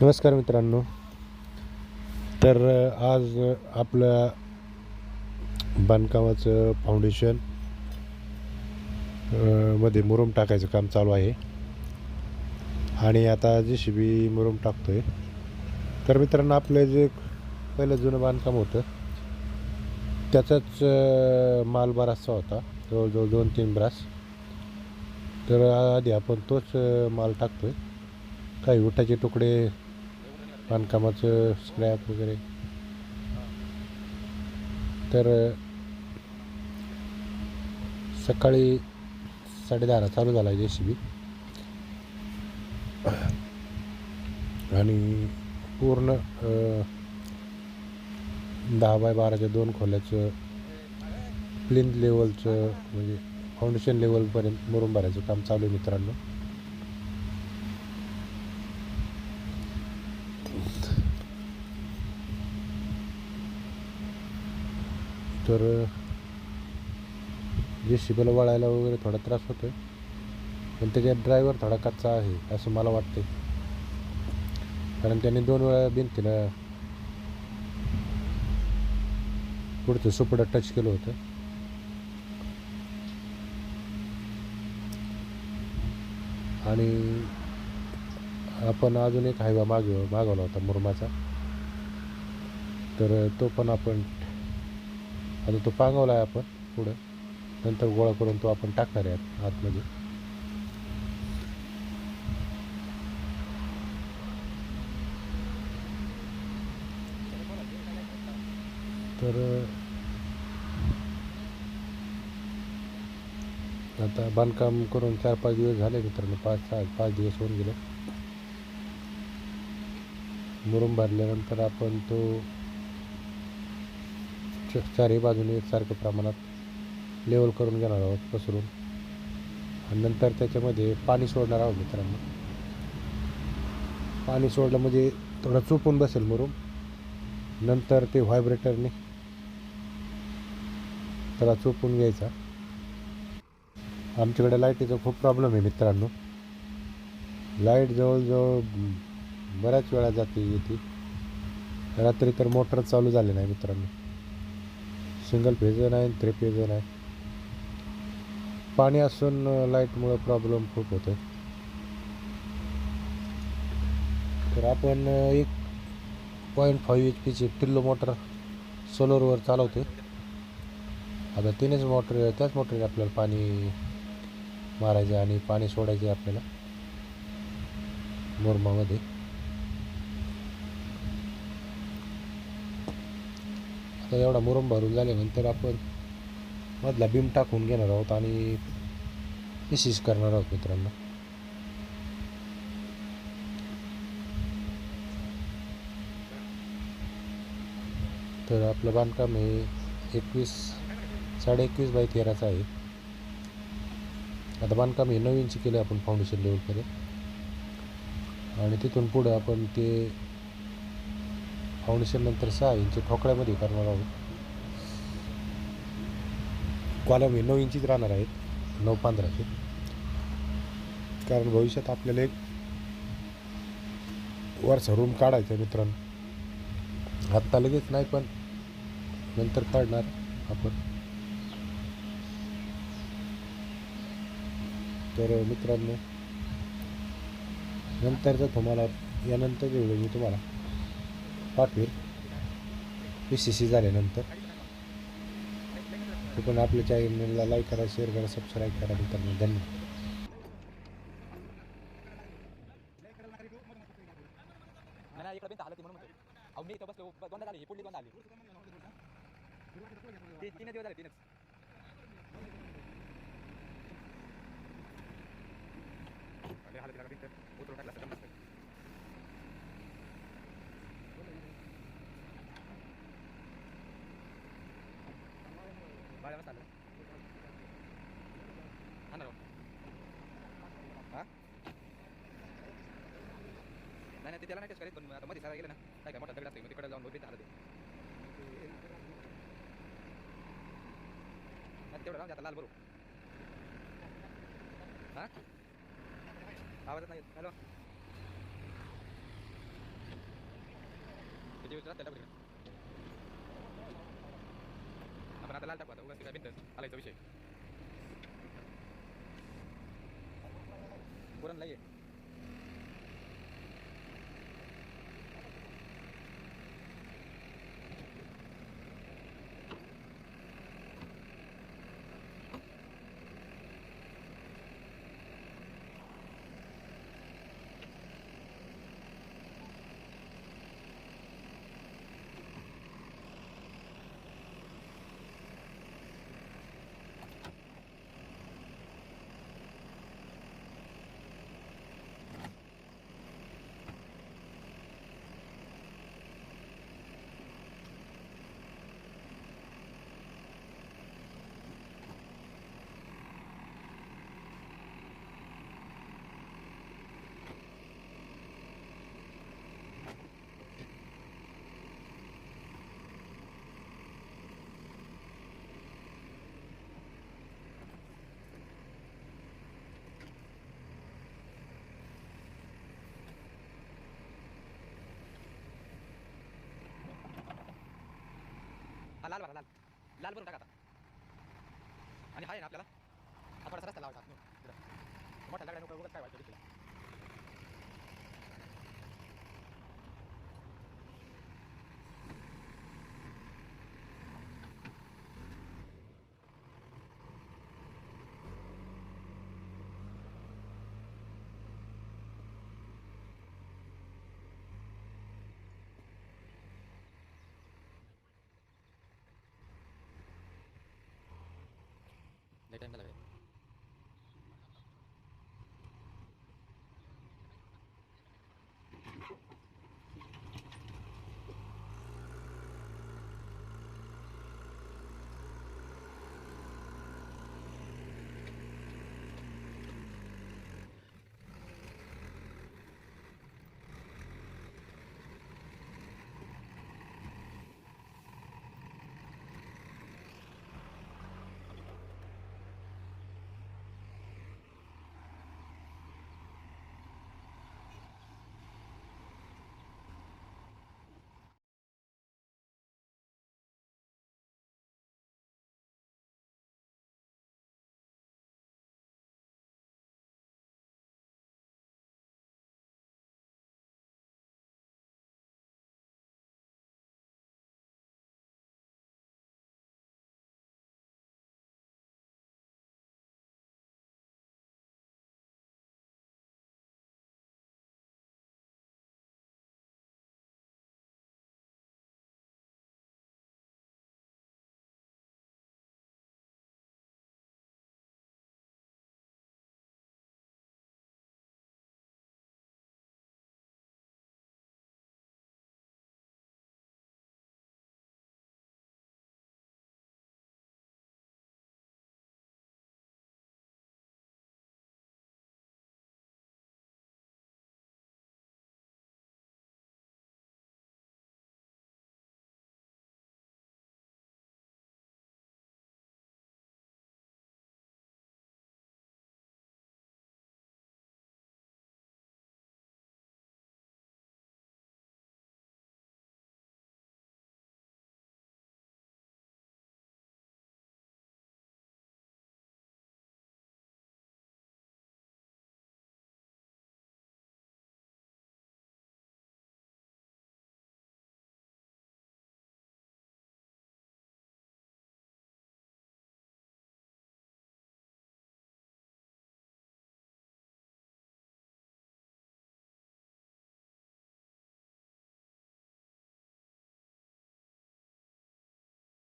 नमस्कार मित्रांनो. तर आज आपलं बांधकामाचं फाउंडेशनमध्ये मुरुम टाकायचं काम चालू आहे. आणि आता जे सी बी मुरुम आहे तर मित्रांनो आपलं जे पहिलं जुनं बांधकाम होतं त्याचाच माल बराचसा होता. जवळजवळ दोन तीन ब्रास. तर आधी आपण तोच माल टाकतो आहे काही उठाचे तुकडे बांधकामाचं स्क्रॅप वगैरे. तर सकाळी साडेदहाला चालू झाला जे सी बी आणि पूर्ण दहा बाय बाराच्या दोन खोल्याचं प्लिंथ लेवलचं म्हणजे फाउंडेशन लेवलपर्यंत मुरुम भरायचं काम चालू आहे मित्रांनो. तर जे शिबेला वळायला वगैरे थोडा त्रास होतो आहे पण त्याच्यात ड्रायव्हर थोडा कच्चा आहे असं मला वाटते कारण त्याने दोन वेळा भिंतीला पुढचं सुपडं टच केलं होतं. आणि आपण अजून एक हायवा माग मागवला होता मुरमाचा. तर तो पण आपण आता तो पांगवला आहे आपण पुढं. नंतर गोळा करून तो आपण टाकणार आहे आतमध्ये. तर आता बांधकाम करून चार पाच दिवस झाले मित्रांनो. पाच सहा पाच दिवस होऊन गेले. मुरुम भरल्यानंतर आपण तो चारही बाजूने एकसारख्या प्रमाणात लेवल करून घेणार आहोत पसरून. आणि नंतर त्याच्यामध्ये पाणी सोडणार आहोत मित्रांनो. पाणी सोडलं म्हणजे थोडा चुपून बसेल मुरुम. नंतर ते व्हायब्रेटरने त्याला चुपून घ्यायचा. आमच्याकडे लाईटीचा खूप प्रॉब्लेम आहे मित्रांनो. लाइट जवळजवळ बऱ्याच वेळा जाते येते रात्री तर मोटर चालू झाले नाही मित्रांनो. सिंगल फेजर आहे थ्री फेजर आहे. पाणी असून लाईटमुळं प्रॉब्लेम खूप होतो तर आपण एक पॉईंट फाईव्ह एच पीची टिल्लो मोटर सोलरवर चालवतो आता तीनच मोटर त्याच मोटरने आपल्याला पाणी मारायचे आणि पाणी सोडायचे आपल्याला मुरमामध्ये. तर एवढा मुरम भरून झाल्यानंतर आपण मधला बीम टाकून घेणार आहोत आणि पिसीस करणार आहोत मित्रांनो. तर आपलं बांधकाम हे एकवीस साडे एकवीस बाय तेराचं आहे. आता बांधकाम हे नऊ इंची केलं आपण फाउंडेशन लेवलपर्यंत आणि तिथून पुढं आपण ते फाउंडेशन नंतर सहा इंच ठोकळ्यामध्ये करणार आहोत. कॉलम हे नऊ इंचीच राहणार आहेत. नऊ पंधराचे कारण भविष्यात आपल्याला एक वरचा रूम काढायचा आहे मित्रांनो. आत्ता लगेच नाही पण नंतर काढणार आपण. तर मित्रांनो नंतरचा तुम्हाला यानंतर व्हिडिओ मी तुम्हाला पाठवेल पी सी सी झाल्यानंतर. ते पण आपल्या चॅनलला लाईक करा शेअर करा सबस्क्राईब करा मित्रांनो. धन्यवाद. नाही नाही इकडे बिनता आलं ती म्हणून म्हणतोय अहो मी इथं बसलो. ब- दोनदा झाली. ही पुढली आली तीनच दिवस झाले तीनच. उतरून टाकला असता जमलं असतं. बाळा मस्त आलं. हा ना राव. हा? नाही नाही ते त्याला नाही टेस्ट करायचं पण आता मध्ये सारा गेलं ना काय काय मोठा दगड असते मग तिकडे जाऊन बघितलं आलं ते नाही, तेवढं राहून दे आता लाल बरोबर हा आवाजच नाही हॅलो म्हणजे रस्त्याला बघ पण आता लाल टाकू आता उगाच काय भिंत आलायचा विषय. पुरण लई आहे हा लाल बघा लाल. लाल भरून टाका आता. आणि हा आहे ना आपल्याला. हा थोडासा रस्ता लावायचा. आत, इकडं. मोठ्या दगडा नको उगाच काय वाटतं तिथला लय टाइम झाला